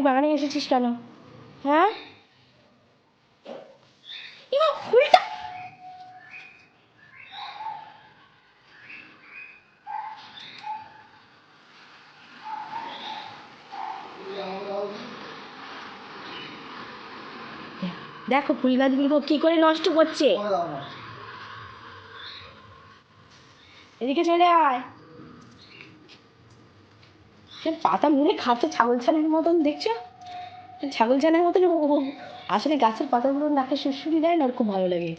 তুই বাগানে এসেছিস কেন? হ্যাঁ? দেখো ফুল গাছগুলো কি করে নষ্ট করছে। এদিকে চলে আয়। পাতা মুড়ে খাচ্ছে ছাগল ছানের মতন, দেখছ? ছাগল ছানার মতন, ও আসলে গাছের পাতাগুলো নাকে সুরসুরি দেয় না ওর খুব ভালো লাগে।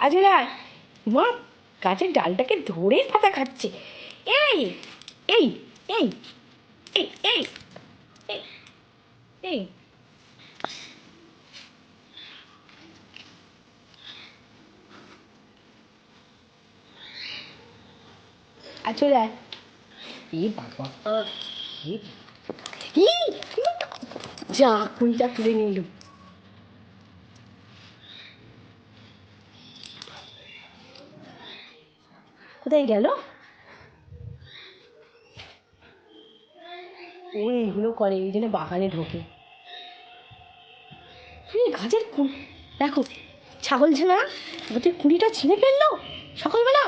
আজকে মা, গাছের ডালটাকে ধরে পাতা খাচ্ছে। এই এই এই এই এই এই। আর চলে আয়। এ বাবা। ই, ই, যা তুলে নিল কোথায় গেল? ও এইগুলো করে এই জন্য বাগানে ঢোকে। গাছের দেখো ছাগল গাছের কুড়িটা ছিঁড়ে ফেলল সকালবেলা?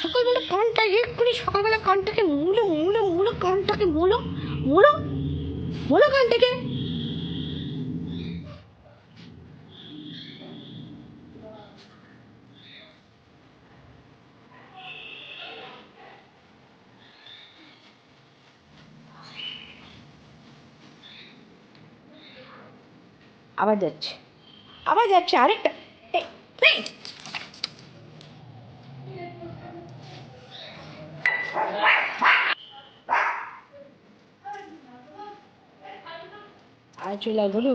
সকালবেলা কানটা এক্ষুনি সকালবেলা কানটাকে মুলো মুলো মুলো কানটাকে মুলো মুলো মুলো কানটাকে। আবার যাচ্ছে আবার যাচ্ছে আরেকটা। এই।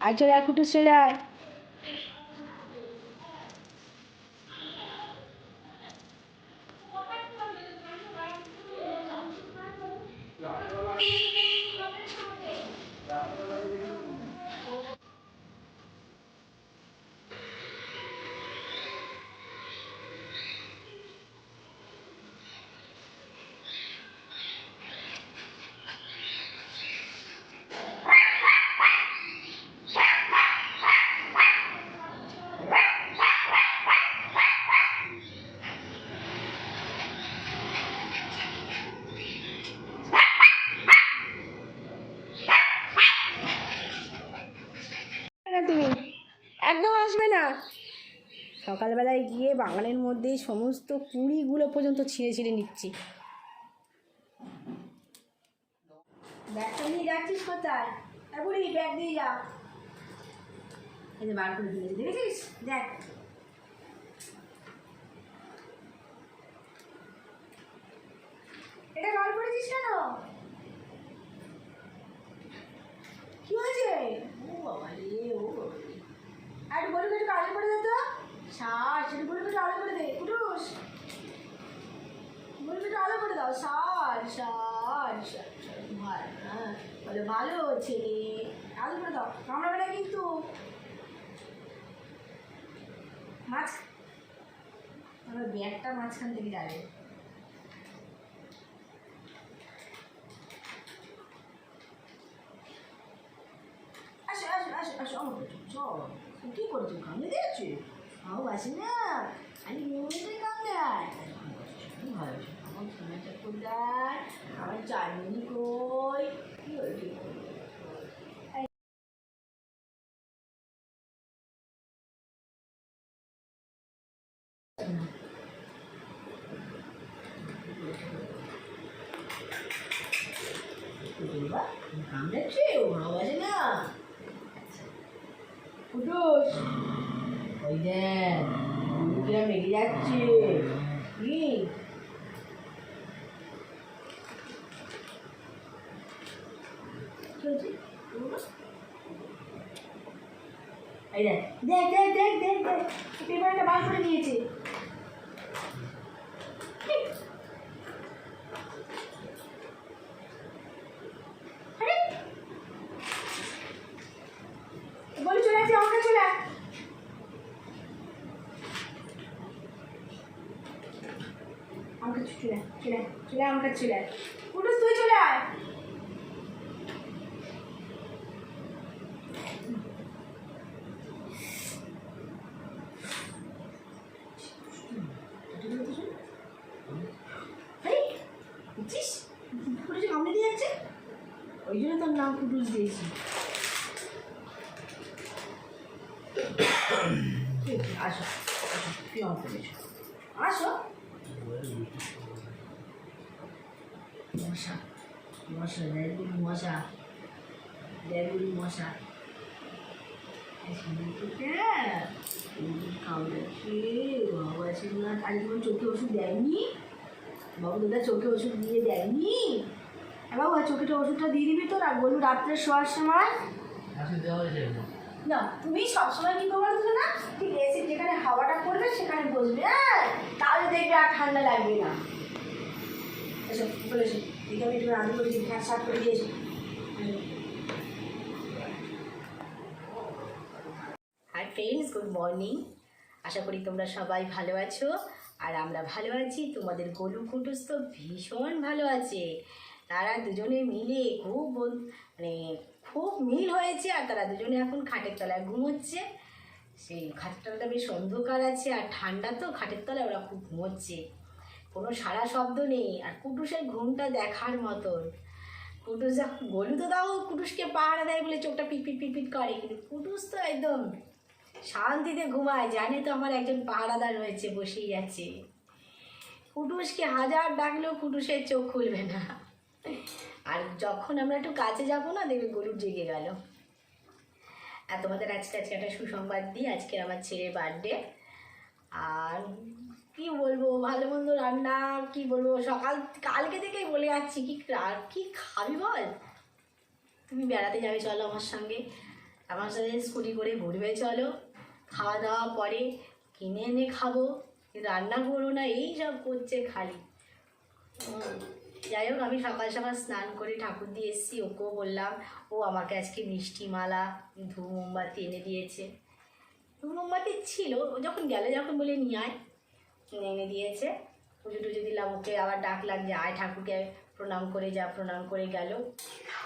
আর গরু আর কুটুস চলে আয় একদম আসবে না। সকালবেলায় গিয়ে বাগানের মধ্যে সমস্ত কুড়িগুলো পর্যন্ত ছিঁড়ে ছিঁড়ে নিচ্ছি। ব্যাগটা নিয়ে যাচ্ছিস কোথায়? বুড়ি ব্যাগ দিয়ে যা। বার করে দেখেছিস? দেখ। এটা করেছিস কেন? কি হয়েছে? ও বাবা রে, ও আর বলব একটু আলো করে দে তো। শ্বাস একটু বলব একটু আলো করে দে। কুটুস। বলব একটু আলো করে দাও। শ্বাস শ্বাস ভালো হ্যাঁ বলে ভালো ছেলে আলো করে দাও। কামড়াবে না কিন্তু। মাছ আমার ব্যাগটা মাঝখান থেকে যাবে আসো আসো আসো আসো আমার পেছনে চল কি করছ কামড়ে দিয়েছে তাও বাসি না আমি মনে কামড়ায় ভালো আমার সোনা চাকুরদার আমার চারমিনি কই কি হয়েছে কামড়াচ্ছে ও ভালোবাসে না কুটুস ওই দেখ মুখটা মেরে যাচ্ছে। কি? এই দেখ দেখ দেখ দেখ দেখ পেপারটা বার করে দিয়েছে আরে কাছে চলে আয়। কুটুস তুই চলে আয়। ওই জন্য তোর নাম কুটুস দিয়েছি। আসো আসো তুই আমার কাছে এসো। আসো মশা মশা রেগুলি মশা রেগুলি মশা চোখে ওষুধ দেয়নি বাবু দাদা চোখে ওষুধ দিয়ে দেয়নি বাবু চোখেটা ওষুধটা দিয়ে দিবি তো না বলু রাত্রে শোয়ার সময় না তুমি সবসময় কি করবে না? ঠিক এসি যেখানে হাওয়াটা পড়বে, সেখানে বসবে হ্যাঁ? তাহলে দেখবে আর ঠান্ডা লাগবে না। এসো, চলে একটু রান্না করেছি ঘ্যাস সাত করে দিয়েছি। ফ্রেন্ডস গুড মর্নিং আশা করি তোমরা সবাই ভালো আছো। আর আমরা ভালো আছি, তোমাদের গলু কুটুস তো ভীষণ ভালো আছে। তারা দুজনে মিলে খুব মানে খুব মিল হয়েছে, আর তারা দুজনে এখন খাটের তলায় ঘুমোচ্ছে। সেই খাটের তলাটা বেশ অন্ধকার আছে, আর ঠান্ডা তো, খাটের তলায় ওরা খুব ঘুমোচ্ছে। কোনো সারা শব্দ নেই আর কুটুসের ঘুমটা দেখার মতন। কুটুস যখন গলু তো দাও, কুটুসকে পাহারা দেয় বলে চোখটা পিট পিট পিট করে। কিন্তু কুটুস তো একদম শান্তিতে ঘুমায়, জানে তো আমার একজন পাহারাদার রয়েছে, বসেই আছে। কুটুসকে হাজার ডাকলেও কুটুসের চোখ খুলবে না। আর যখন আমরা একটু কাছে যাব না, দেখবে গরুর জেগে গেল। আর তোমাদের আজকে আজকে একটা সুসংবাদ দিই আজকে আমার ছেলের বার্থডে আর কি বলব, ভালো মন্দ রান্না, কি বলব, সকাল, কালকে থেকেই বলে যাচ্ছি, কি কি খাবি বল? তুমি বেড়াতে যাবে, চলো আমার সঙ্গে। আমার সাথে স্কুটি করে ঘুরবে, চলো। খাওয়া দাওয়া পরে কিনে এনে খাব। রান্না করো না, এই সব করছে খালি। যাই হোক, আমি সকাল সকাল স্নান করে ঠাকুর দিয়ে এসেছি, ওকেও বললাম, ও আমাকে আজকে মিষ্টি মালা ধূপ মোমবাতি এনে দিয়েছে। ধূপ মোমবাতি ছিল, ও যখন গেলে যখন বলে নিয়ে আয়। কিনে এনে দিয়েছে। পুজো টুজো দিলাম, ওকে আবার ডাকলাম যে, আয় ঠাকুরকে প্রণাম করে যা, প্রণাম করে গেল।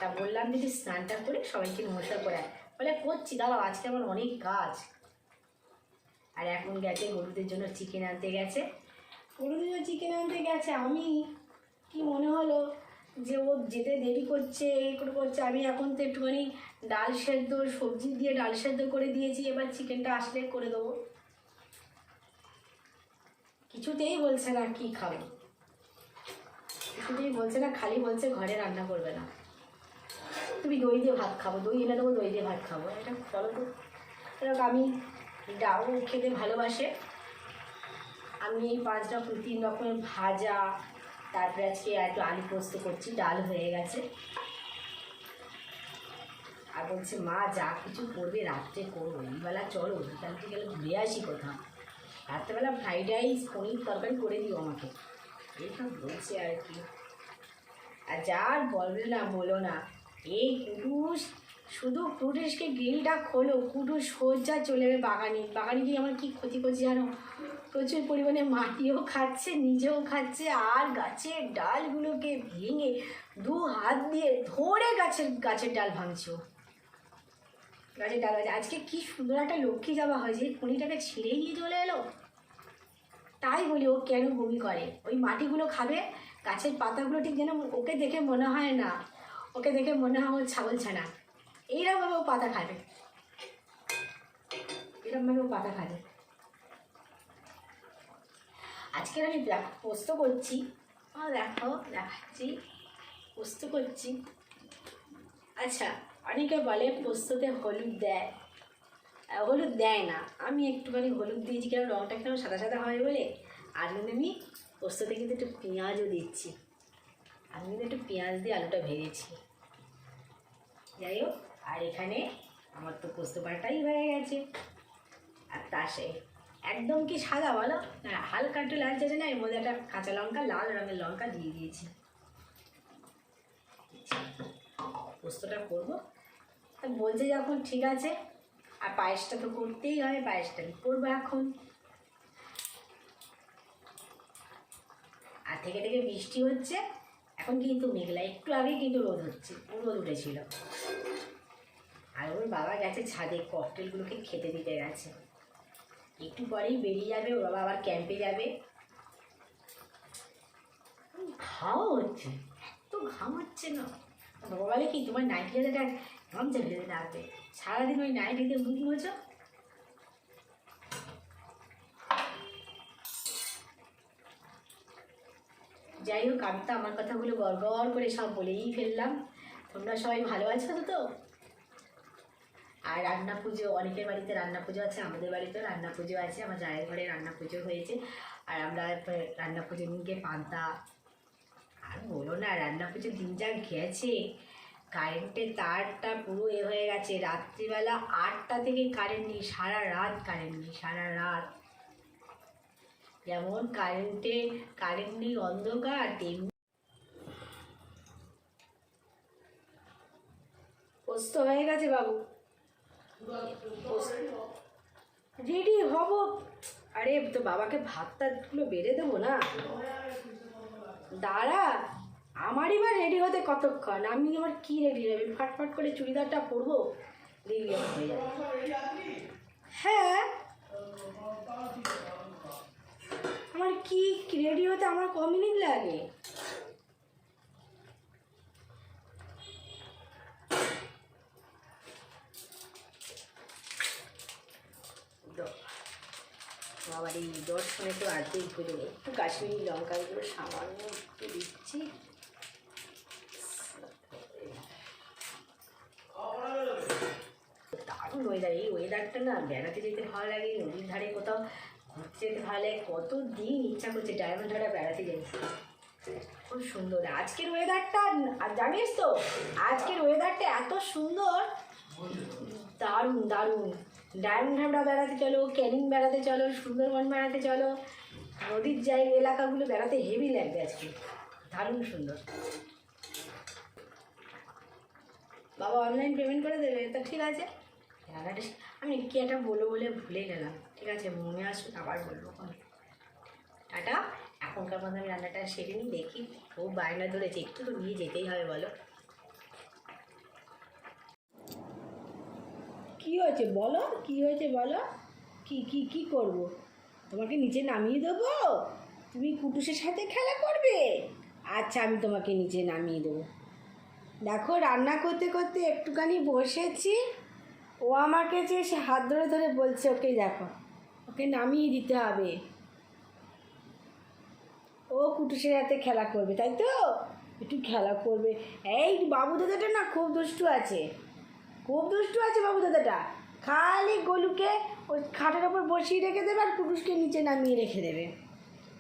তা বললাম যদি স্নানটা করে সবাইকে নমস্কার করে। বলে, করছি, দাঁড়াও, আজকে আমার অনেক কাজ। আর এখন গেছে, গরুদের জন্য চিকেন আনতে গেছে। গরুদের জন্য চিকেন আনতে গেছে, আমি কি মনে হলো যে, ও যেতে দেরি করছে, এই করে করছে, আমি এখন তো একটুখানি ডাল সেদ্ধ, সবজি দিয়ে ডাল সেদ্ধ করে দিয়েছি, এবার চিকেনটা আসলে করে দেবো। কিছুতেই বলছে না কি খাব। কিছুতেই বলছে না, খালি বলছে ঘরে রান্না করবে না। তুমি দই দিয়ে ভাত খাব, দই এনে দেবো, দই দিয়ে ভাত খাব। এটা বলো তো। এরকম আমি ডাল খেতে ভালোবাসে। আমি এই পাঁচ রকম তিন রকমের ভাজা, তারপরে আজকে একটু আলু পোস্ত করছি, ডাল হয়ে গেছে। আর বলছে, মা, যা কিছু করবে রাত্রে করব। এইবেলা চলো বিকাল গেলে ঘুরে আসি কোথাও। রাত্রেবেলা ফ্রাইড রাইস পনির তরকারি করে দিও আমাকে। এইসব বলছে আর কি। আর যার বলবে না বলো না এই কুটুস, শুধু কুটুসকে গ্রিলটা খোলো, কুটুস সোজা চলে যাবে বাগানে। বাগানে গিয়ে আমার কি ক্ষতি করছে জানো? প্রচুর পরিমাণে মাটিও খাচ্ছে, নিজেও খাচ্ছে, আর গাছের ডালগুলোকে ভেঙে দু হাত দিয়ে ধরে গাছের গাছের ডাল ভাঙছে। গাছের ডাল আছে আজকে কি সুন্দর একটা লক্ষ্মী যাওয়া হয় যে খনিটাকে ছিঁড়েই নিয়ে চলে এলো? তাই বলি ও কেন বমি করে? ওই মাটিগুলো খাবে, গাছের পাতাগুলো ঠিক যেন ওকে দেখে মনে হয় না। ওকে দেখে মনে হয় ও ছাগল ছানা। এইরকমভাবে ও পাতা খাবে। এরকমভাবে ও পাতা খাবে। আজকে আমি পোস্ত করছি। দেখো, দেখাচ্ছি। পোস্ত করছি। আচ্ছা। অনেকে বলে, পোস্ততে হলুদ দেয়। হলুদ দেয় না। আমি একটুখানি হলুদ দিয়েছি কেন? রঙটা কেন সাদা সাদা হয় বলে? আর কিন্তু আমি পোস্ততে কিন্তু একটু পেঁয়াজও দিচ্ছি। আমি কিন্তু একটু পেঁয়াজ দিয়ে আলুটা ভেজেছি। যাই হোক, আর এখানে আমার তো পোস্ত বাটাই হয়ে গেছে। আর তা সে একদম কি সাদা বলো? না, হালকা একটু লাল আছে না, এর মধ্যে একটা কাঁচা লঙ্কা, লাল রঙের লঙ্কা দিয়ে দিয়েছি। পোস্তটা করব। তা বলছে যখন ঠিক আছে। আর পায়েসটা তো করতেই হয়, পায়েসটা আমি করব এখন। আর থেকে থেকে বৃষ্টি হচ্ছে। এখন কিন্তু মেঘলা, একটু আগে কিন্তু রোদ হচ্ছে, রোদ উঠেছিল। আর ওর বাবা গেছে ছাদে, ককটেলগুলোকে খেতে দিতে গেছে। একটু পরেই বেরিয়ে যাবে, ওর বাবা আবার ক্যাম্পে যাবে। ঘাও হচ্ছে, এত ঘাম হচ্ছে না। বলে কি, তোমার নাইটি জায়গাটা ঘামছে ভেজে থাকবে সারাদিন ওই নাইটিতে মুখ মোছো যাই হোক, আমি তো আমার কথাগুলো গড় করে সব বলেই ফেললাম। তোমরা সবাই ভালো আছো তো? আর রান্না পুজো, অনেকের বাড়িতে রান্না পুজো আছে, আমাদের বাড়িতেও রান্না পুজো আছে, আমার জায়ের ঘরে রান্না পুজো হয়েছে। আর আমরা রান্না পুজো দিনকে পান্তা আর বলো না, রান্না পুজোর দিন যা গেছে কারেন্টের তারটা পুরো এ হয়ে গেছে। রাত্রিবেলা আটটা থেকে কারেন্ট নেই, সারা রাত কারেন্ট নেই, সারা রাত। যেমন কারেন্টে, কারেন্ট নেই অন্ধকার, তেমনি পোস্ত হয়ে গেছে বাবু। রেডি হব। আরে তো বাবাকে ভাতটাগুলো বেড়ে দেবো না? দাঁড়া আমারই বা রেডি হতে কতক্ষণ? আমি আমার কি রেডি হবে ফাটফাট করে চুড়িদারটা পরবো? রেডি হয়ে হ্যাঁ। আমার কি রেডি হতে আমার ক মিনিট লাগে দ- বাবার এই দর্শনে তো আজকেই পুজো একটু কাশ্মীরি লঙ্কাগুলো সামান্য একটু দিচ্ছি। দারুণ ওয়েদার এই ওয়েদারটা না বেড়াতে যেতে ভালো লাগে, নদীর ধারে কোথাও ঘুরতে যেতে ভালো লাগে। কত দিন ইচ্ছা করছে ডায়মন্ড ধারা বেড়াতে যেতে। খুব সুন্দর। আজকের ওয়েদারটা আর জানিস তো, আজকের ওয়েদারটা এত সুন্দর। দারুণ দারুণ। ডায়মন্ড হাবড়া বেড়াতে চলো ক্যানিং বেড়াতে চলো, সুন্দরবন বেড়াতে চলো। নদীর জায়গা এলাকাগুলো বেড়াতে হেভি লাগবে আজকে। দারুণ সুন্দর। বাবা অনলাইন পেমেন্ট করে দেবে? তো ঠিক আছে। রান্নাটা আমি কি একটা বলব বলে ভুলে গেলাম। ঠিক আছে, মনে আসুন আবার বলব। টাটা। এখনকার মধ্যে আমি রান্নাটা সেরে নিই দেখি খুব বায়না ধরেছে। একটু তো নিয়ে যেতেই হবে, বলো। কি হয়েছে বলো? কি হয়েছে বলো? কি কি কি করব? তোমাকে নিচে নামিয়ে দেবো? তুমি কুটুসের সাথে খেলা করবে? আচ্ছা আমি তোমাকে নিচে নামিয়ে দেবো। দেখো, রান্না করতে করতে একটুখানি বসেছি। ও আমাকে যে সে হাত ধরে ধরে বলছে, ওকে দেখো, ওকে নামিয়ে দিতে হবে। ও কুটুসের হাতে খেলা করবে, তাই তো? একটু খেলা করবে। এই, বাবু দাদাটা না খুব দুষ্টু আছে। খুব দুষ্টু আছে বাবু দাদাটা। খালি গলুকে ওই খাটের ওপর বসিয়ে রেখে দেবে আর কুটুসকে নিচে নামিয়ে রেখে দেবে।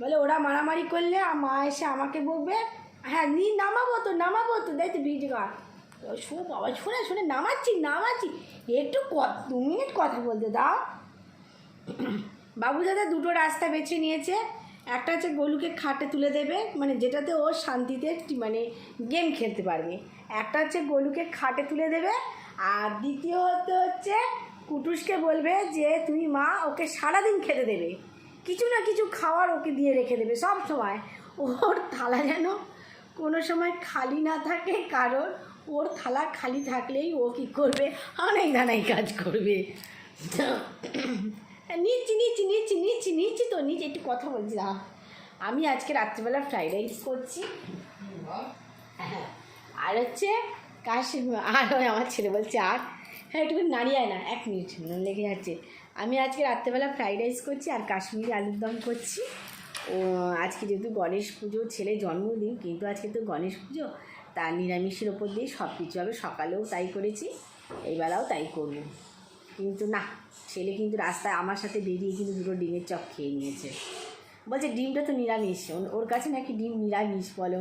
বলে ওরা মারামারি করলে মা এসে আমাকে বকবে হ্যাঁ নি, নামাবো তো নামাবো তো, দেখ ভিডিও শো বাবা, শুনে শুনে, নামাচ্ছি নামাচ্ছি। একটু ক- দু মিনিট কথা বলতে দাও। বাবু দাদা দুটো রাস্তা বেছে নিয়েছে। একটা হচ্ছে গোলুকে খাটে তুলে দেবে মানে যেটাতে ও শান্তিতে মানে গেম খেলতে পারবে। একটা হচ্ছে গোলুকে খাটে তুলে দেবে আর দ্বিতীয় হতে হচ্ছে, কুটুসকে বলবে যে তুমি মা ওকে সারাদিন খেতে দেবে। কিছু না কিছু খাওয়ার ওকে দিয়ে রেখে দেবে সব সময়। ওর থালা যেন কোনো সময় খালি না থাকে, কারণ ওর থালা খালি থাকলেই ও কী করবে? অনেক ধানাই কাজ করবে। নিচ্ছি নিচ্ছি নিচ্ছি নিচ্ছি নিচ্ছি তো, নিচ্ছি, একটু কথা বলছি না আমি আজকে রাত্রিবেলা ফ্রাইড রাইস করছি। আর হচ্ছে কাশি আর আমার ছেলে বলছে, আর? হ্যাঁ একটু নাড়িয়ে আয় না, এক মিনিট লেগে যাচ্ছে। আমি আজকে রাত্রেবেলা ফ্রাইড রাইস করছি আর কাশ্মীরি আলুর দম করছি। ও, আজকে যেহেতু গণেশ পুজো ছেলে জন্মদিন, কিন্তু আজকে তো গণেশ পুজো, তা নিরামিষের ওপর দিয়ে সব কিছু হবে। সকালেও তাই করেছি, এইবেলাও তাই করব। কিন্তু না, ছেলে কিন্তু রাস্তায় আমার সাথে বেরিয়ে কিন্তু দুটো ডিমের চপ খেয়ে নিয়েছে। বলছে, ডিমটা তো নিরামিষ। ওর কাছে নাকি ডিম নিরামিষ বলো?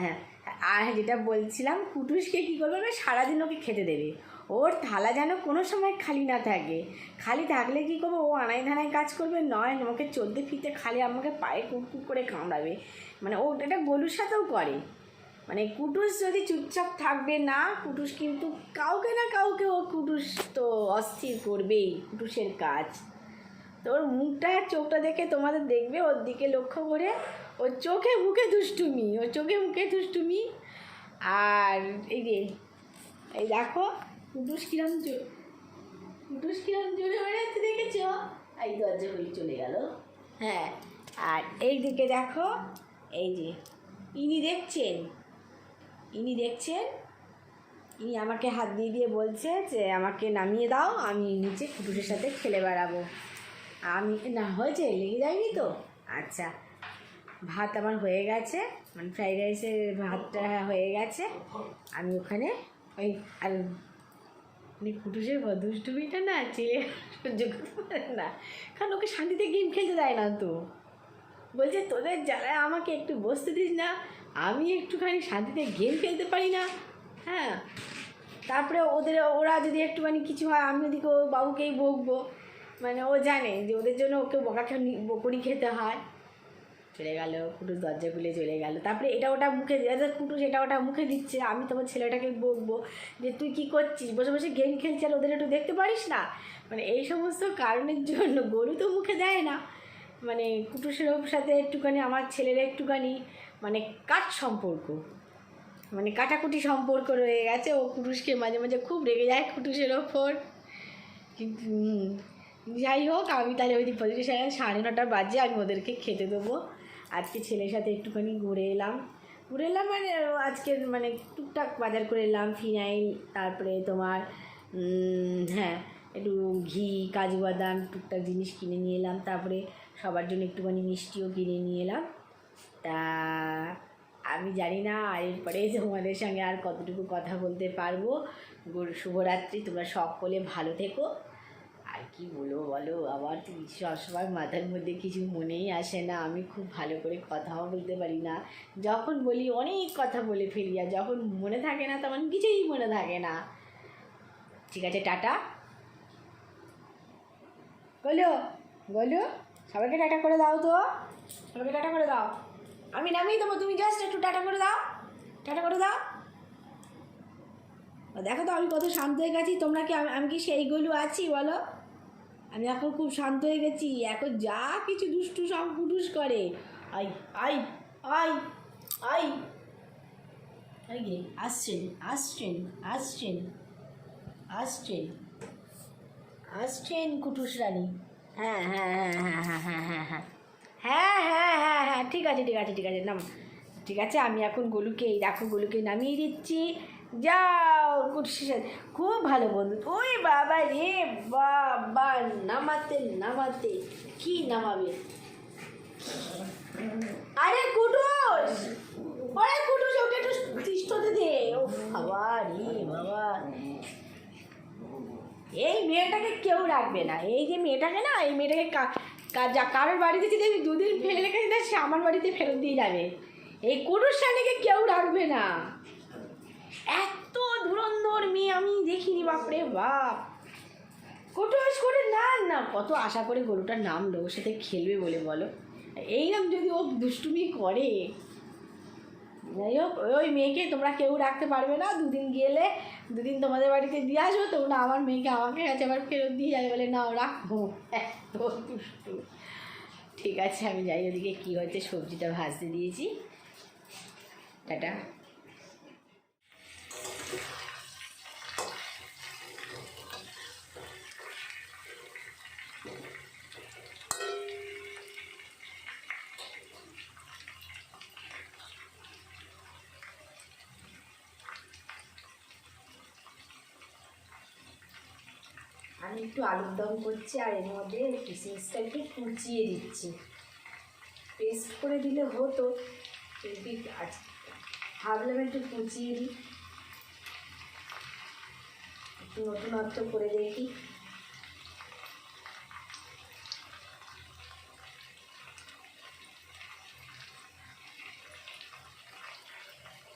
হ্যাঁ আর যেটা বলছিলাম, কুটুসকে কী করবে না সারাদিন ওকে খেতে দেবে। ওর থালা যেন কোনো সময় খালি না থাকে। খালি থাকলে কী করব? ও আনাই ধানায় কাজ করবে, নয় আমাকে চলতে ফিরতে খালি আমাকে পায়ে কুকুর করে কামড়াবে। মানে ও এটা গলুর সাথেও করে। মানে কুটুস যদি চুপচাপ থাকবে না, কুটুস কিন্তু কাউকে না কাউকে ও কুটুস তো অস্থির করবেই, কুটুসের কাজ। তো ওর মুখটা চোখটা দেখে তোমাদের দেখবে, ওর দিকে লক্ষ্য করে ওর চোখে মুখে দুষ্টুমি, ওর চোখে মুখে দুষ্টুমি। আর এই যে, এই দেখো কুটুস কিরম কুটুস কিরম জোরে বেড়াচ্ছে দেখেছ? এই দরজা খুলে চলে গেল। হ্যাঁ আর এই দিকে দেখো, এই যে, ইনি দেখছেন ইনি দেখছেন, ইনি আমাকে হাত দিয়ে দিয়ে বলছে যে, আমাকে নামিয়ে দাও, আমি নিচে কুটুসের সাথে খেলে বেড়াবো। আমি, না, হয়েছে, লেগে যায়নি তো? আচ্ছা। ভাত আমার হয়ে গেছে। মানে ফ্রাইড রাইসের ভাতটা হয়ে গেছে। আমি ওখানে ওই আর মানে কুটুসের দুষ্টুমিটা না ছেলে সহ্য করতে পারে না। কারণ ওকে শান্তিতে গেম খেলতে দেয় না তো। বলছে, তোদের যারা আমাকে একটু বসতে দিস না। আমি একটুখানি শান্তিতে গেম খেলতে পারি না। হ্যাঁ। তারপরে ওদের, ওরা যদি একটুখানি কিছু হয়, আমি ওদিকে ও বাবুকেই বকবো। মানে ও জানে যে ওদের জন্য ওকে বকা বকরি খেতে হয়। চলে গেল কুটুস দরজা খুলে চলে গেল। তারপরে এটা ওটা মুখে আচ্ছা কুটুস এটা ওটা মুখে দিচ্ছে, আমি তোমার ছেলেটাকে বকবো যে তুই কি করছিস? বসে বসে গেম খেলছিস আর ওদের একটু দেখতে পারিস না? মানে এই সমস্ত কারণের জন্য গরু তো মুখে দেয় না। মানে কুটু কুটুসের সাথে একটুখানি, আমার ছেলের একটুখানি মানে কাট সম্পর্ক। মানে কাটাকুটি সম্পর্ক রয়ে গেছে। ও কুটুসকে মাঝে মাঝে খুব রেগে যায় কুটুসের ওপর। কিন্তু যাই হোক, আমি তাহলে ওই সাড়ে সাড়ে নটা বাজে আমি ওদেরকে খেতে দেবো। আজকে ছেলের সাথে একটুখানি ঘুরে এলাম। ঘুরে এলাম মানে আজকের মানে টুকটাক বাজার করে এলাম, ফিনাইল, তারপরে তোমার হ্যাঁ একটু ঘি, কাজু বাদাম টুকটাক জিনিস কিনে নিয়ে এলাম। তারপরে সবার জন্য একটুখানি মিষ্টিও কিনে নিয়ে এলাম। তা আমি জানি না এরপরে তোমাদের সঙ্গে আর কতটুকু কথা বলতে পারব। শুভরাত্রি, তোমরা সকলে ভালো থেকো। আর কি বলব বলো? আবার তো সবসময় মাথার মধ্যে কিছু মনেই আসে না। আমি খুব ভালো করে কথাও বলতে পারি না। যখন বলি অনেক কথা বলে ফেলি আর যখন মনে থাকে না তখন কিছুই মনে থাকে না। ঠিক আছে, টাটা। বলো বলো, সবাইকে টাটা করে দাও তো। সবাইকে টাটা করে দাও। আমি নামিয়ে দেবো, তুমি জাস্ট একটু টাটা করে দাও। টাটা করে দাও। দেখো তো আমি কত শান্ত হয়ে গেছি। তোমরা কি আমি কি সেইগুলো আছি? বলো। আমি এখন খুব শান্ত হয়ে গেছি। এখন যা কিছু দুষ্টু সব পুটুস করে। আই আই আই আই। গে, আসছেন আসছেন আসছেন আসছেন আসছেন কুটুস রানী। হ্যাঁ হ্যাঁ হ্যাঁ হ্যাঁ হ্যাঁ হ্যাঁ হ্যাঁ হ্যাঁ। হ্যাঁ হ্যাঁ হ্যাঁ ঠিক আছে ঠিক আছে ঠিক আছে, নাম। ঠিক আছে, আমি এখন গোলুকে এই দেখো গোলুকে নামিয়ে দিচ্ছি। যাও কুটুসের সাথে খুব ভালো বন্ধু। ওই বাবা রে বাবা, নামাতে নামাতে। কি নামাবে? আরে কুটুস! আরে কুটুস, ওকে একটু তিষ্ঠতে দে। ও বাবা রে বাবা। এই মেয়েটাকে কেউ রাখবে না। এই যে মেয়েটাকে না, এই মেয়েটাকে যা কারোর বাড়িতে যদি আমি দুদিন ফেলে রেখে না সে আমার বাড়িতে ফেরত দিয়ে যাবে। এই কুরুষ শানিকে কেউ রাখবে না। এত ধুরন্ধর মেয়ে আমি দেখিনি, বাপরে বাপ। কুটুস করে না না, কত আশা করে গরুটার নামলো ওর সাথে খেলবে বলে বলো। এইরকম যদি ও দুষ্টুমি করে, যাই হোক, ওই মেয়েকে তোমরা কেউ রাখতে পারবে না, দুদিন গেলে, দুদিন তোমাদের বাড়িতে দিয়ে আসব, তোমরা আমার মেয়েকে আমাকে কাছে আবার ফেরত দিয়ে যাবে বলে, নাও রাখব এত দুষ্টু। ঠিক আছে, আমি যাই, ওদিকে কী হয়েছে সবজিটা ভাজতে দিয়েছি। টাটা আমি একটু আলুর দম করছি আর এর মধ্যে কিশমিশটা একটু কুচিয়ে দিচ্ছি। পেস্ট করে দিলে হতো, কিন্তু ভাবলাম একটু কুচিয়ে দিই। একটু নতুনত্ব করে দেখি।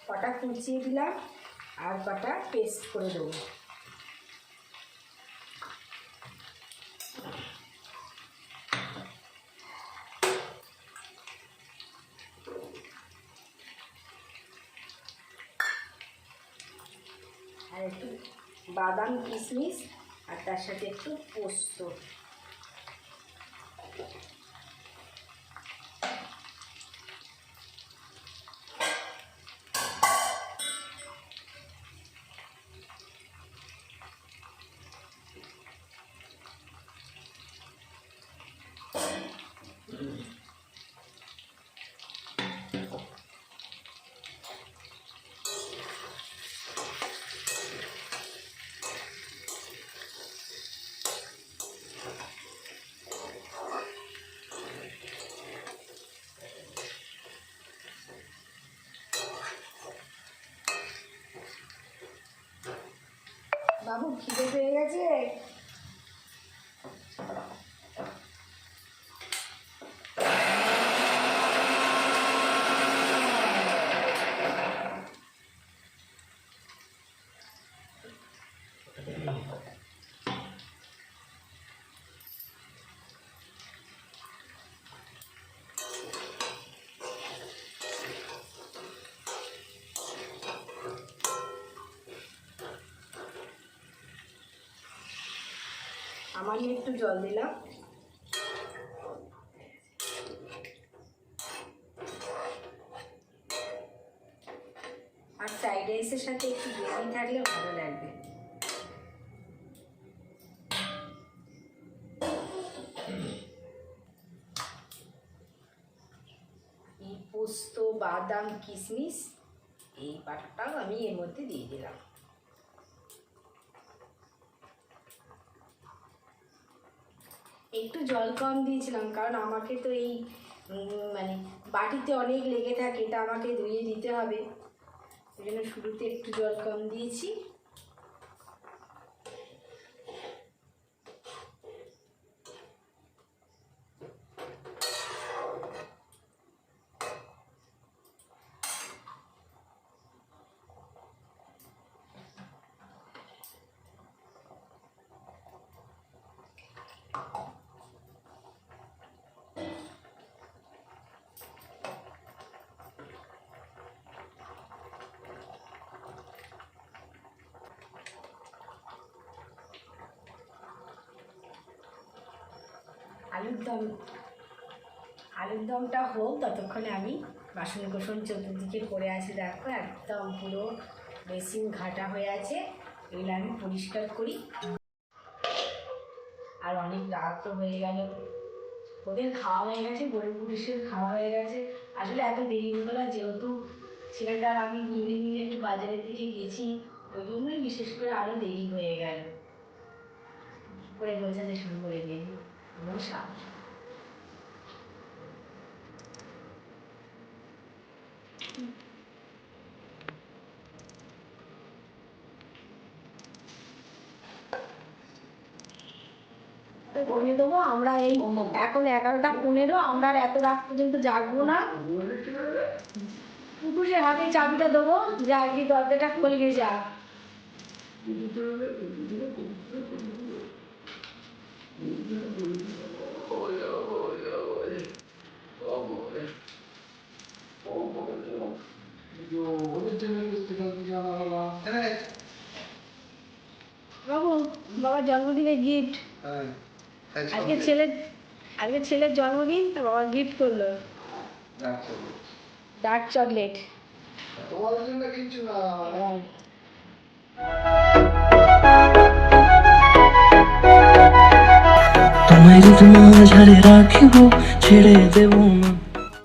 কটা কুচিয়ে দিলাম আর কটা পেস্ট করে দেবো। বাদাম কিশমিশ আর তার সাথে একটু পোস্ত Mm-hmm. বাবু খিদে পেয়ে গেছে আমার নিয়ে একটু জল দিলাম। আর ফ্রাইড রাইসের সাথে একটু গ্রেভি থাকলে ভালো লাগবে। পোস্ত, বাদাম, কিশমিশ, এই বাটাটাও আমি এর মধ্যে দিয়ে দিলাম। একটু জল কম দিয়েছিলাম, কারণ আমাকে তো এই মানে বাটিতে অনেক লেগে থাকে, এটা আমাকে ধুয়ে দিতে হবে। ওই জন্য শুরুতে একটু জল কম দিয়েছি আলুর দম আলুর দমটা হোক, ততক্ষণে আমি বাসন কোসন চতুর্দিকে পড়ে আছে। দেখো, একদম পুরো বেসিন ঘাটা হয়ে আছে। এগুলো আমি পরিষ্কার করি। আর অনেক রাত তো হয়ে গেল। ওদের খাওয়া হয়ে গেছে গরিব পুলিশের খাওয়া হয়ে গেছে। আসলে এত দেরি হলো না, যেহেতু ছেলেটা আমি মিলে মিলে একটু বাজারের দিকে গেছি, ওই জন্যই বিশেষ করে আরও দেরি হয়ে গেল। করে বোঝাতে শুরু করে দিয়েছি। মশা বলে দেবো, আমরা এই এখন এগারোটা পনেরো, আমরা আর এত রাত পর্যন্ত জাগবো না। পুকুরের হাতে চাবিটা দেবো কি দরজাটা খুলে যা। বাবু বাবার জন্মদিনে গিফট আজকে ছেলের আজকে ছেলের জন্মদিন তো বাবা গিফট করল। ডার্ক চকলেট তোমার জন্য কিছু না। তোমায় যদি মাঝারে রাখিব ছেড়ে দেব না।